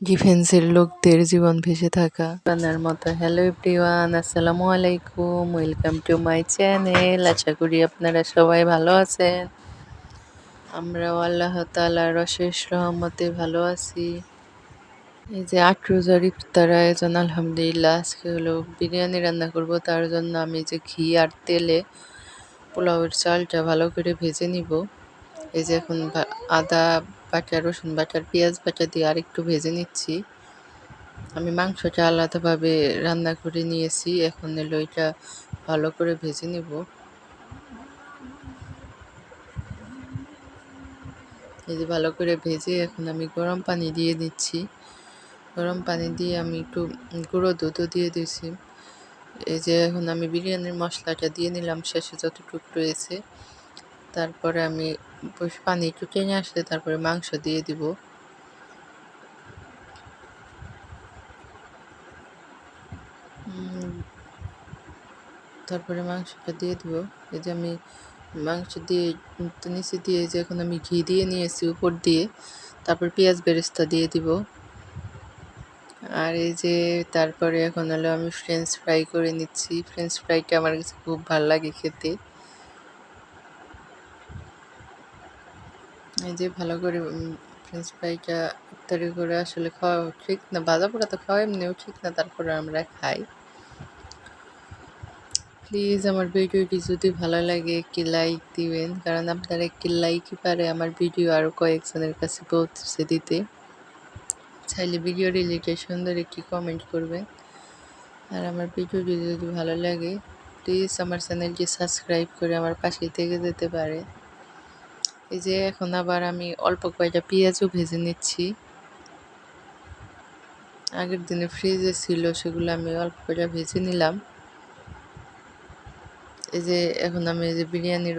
ডিফেন্সের লোকদের জীবন ভেসে থাকা। বানার মতো হ্যালো এভরিওয়ান আসসালামু আলাইকুম ওয়েলকাম টু মাই চ্যানেল আশা করি আপনারা সবাই ভালো আছেন। আমরাও আল্লাহ তালার অশেষ রহমতে ভালো আছি। এই যে আট রোজার ইফতার আয়োজন, আলহামদুলিল্লাহ, আজকে হলো বিরিয়ানি রান্না করব। তার জন্য আমি যে ঘি আর তেলে পোলাওয়ের চালটা ভালো করে ভেজে নিব। এই যে এখন আদা বাটা রসুন বাটার, পেঁয়াজ বাটা দিয়ে আরেকটু ভেজে নিচ্ছি। আমি মাংসটা আলাদাভাবে রান্না করে নিয়েছি। এখন এলো এটা ভালো করে ভেজে নিব। এই যে ভালো করে ভেজে এখন আমি গরম পানি দিয়ে দিচ্ছি। গরম পানি দিয়ে আমি একটু গুঁড়ো দুধও দিয়ে দিয়েছি। এই যে এখন আমি বিরিয়ানির মশলাটা দিয়ে নিলাম শেষে যতটুকু রয়েছে। তারপরে আমি পানি একটু টেনে আসলে তারপরে মাংস দিয়ে দিব। তারপরে মাংসটা দিয়ে দিব। এই যে আমি মাংস দিয়ে, নিচে দিয়ে যে এখন আমি ঘি দিয়ে নিয়েছি উপর দিয়ে, তারপর পেঁয়াজ বেরেস্তা দিয়ে দিব। আর এই যে তারপরে এখন হলো আমি ফ্রেঞ্চ ফ্রাই করে নিচ্ছি। ফ্রেঞ্চ ফ্রাইটা আমার কাছে খুব ভালো লাগে খেতে। এই যে ভালো করে ফ্রেঞ্চ ফ্রাইটা ইফতারি করে আসলে খাওয়া ঠিক না ভাজা পোড়া তো খাওয়া এমনিও ঠিক না, তারপরে আমরা খাই। প্লিজ আমার ভিডিওটি যদি ভালো লাগে একটি লাইক দিবেন, কারণ আপনার একটি লাইকই পারে আমার ভিডিও আরও কয়েকজনের কাছে পৌঁছে দিতে। চাইলে ভিডিও রিলেটেড সুন্দর একটি কমেন্ট করবেন। আর আমার ভিডিওটি যদি ভালো লাগে প্লিজ আমার চ্যানেলটি সাবস্ক্রাইব করে আমার পাশে থেকে যেতে পারে। এই যে এখন আবার আমি অল্প কয়টা পেঁয়াজও ভেজে নিচ্ছি। আগের দিনে ফ্রিজে ছিল, সেগুলো আমি অল্প কয়টা ভেজে নিলাম। এই যে এখন আমি এই যে বিরিয়ানির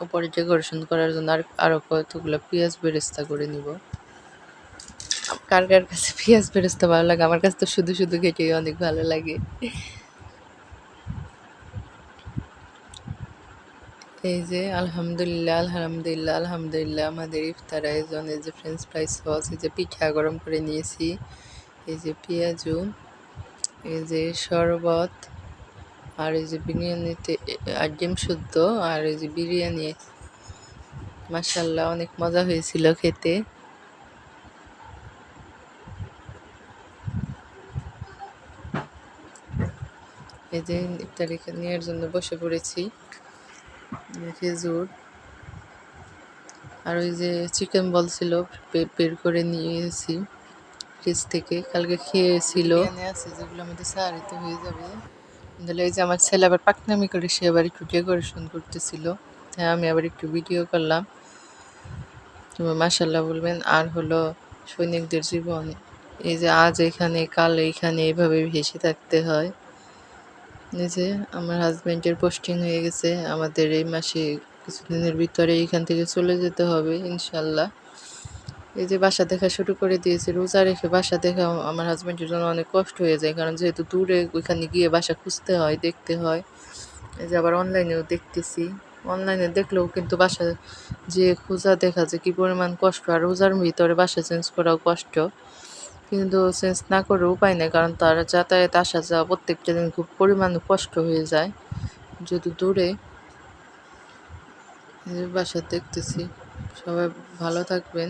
উপরে ডেকোরেশন করার জন্য আর আরও কতগুলো পেঁয়াজ বেরেস্তা করে নিব। কার কার কাছে পেঁয়াজ বেরেস্তা ভালো লাগে? আমার কাছে তো শুধু শুধু খেটেই অনেক ভালো লাগে। এই যে আলহামদুলিল্লাহ আলহামদুলিল্লাহ আলহামদুলিল্লাহ আমাদের ইফতার আয়োজন এই যে ফ্রেঞ্চ ফ্রাই সস এই যে পিঠা গরম করে নিয়েছি, এই যে পেঁয়াজু, এই যে শরবত, আর এই যে বিরিয়ানিতে, আর ডিম শুদ্ধ, আর এই যে বিরিয়ানি। মাসাল্লাহ অনেক মজা হয়েছিল খেতে। এই যে ইফতারি নেওয়ার জন্য বসে পড়েছি। খেজুর আর ওই যে চিকেন বল ছিল বের করে নিয়েছি ফ্রিজ থেকে। কালকে খেয়েছিল। যেগুলো আমাদের সাহারিতে হয়ে যাবে। তাহলে এই যে আমার ছেলে আবার পাকনামি করে, সে আবার একটু ডেকোরেশন করতেছিল। হ্যাঁ আমি আবার একটু ভিডিও করলাম। তুমি মাসাল্লাহ বলবেন, আর হলো সৈনিকদের জীবন। এই যে আজ এখানে, কাল এইখানে এভাবে ভেসে থাকতে হয়। যে আমার হাজব্যান্ডের পোস্টিং হয়ে গেছে, আমাদের এই মাসে কিছুদিনের ভিতরে এইখান থেকে চলে যেতে হবে, ইনশাল্লাহ। এই যে বাসা দেখা শুরু করে দিয়েছে, রোজা রেখে বাসা দেখা আমার হাজব্যান্ডের জন্য অনেক কষ্ট হয়ে যায়, কারণ যেহেতু দূরে ওইখানে গিয়ে বাসা খুঁজতে হয়, দেখতে হয়। এই যে আবার অনলাইনেও দেখতেছি। অনলাইনে দেখলেও কিন্তু বাসা যে খোঁজা দেখা যে কী পরিমাণ কষ্ট, আর রোজার ভিতরে বাসা চেঞ্জ করাও কষ্ট। কিন্তু চেঞ্জ না করে উপায় নেই, কারণ তার যাতায়াত আসা যাওয়া প্রত্যেকটা দিন খুব পরিমাণ কষ্ট হয়ে যায়। যদি দূরে বাসা দেখতেছি, সবাই ভালো থাকবেন।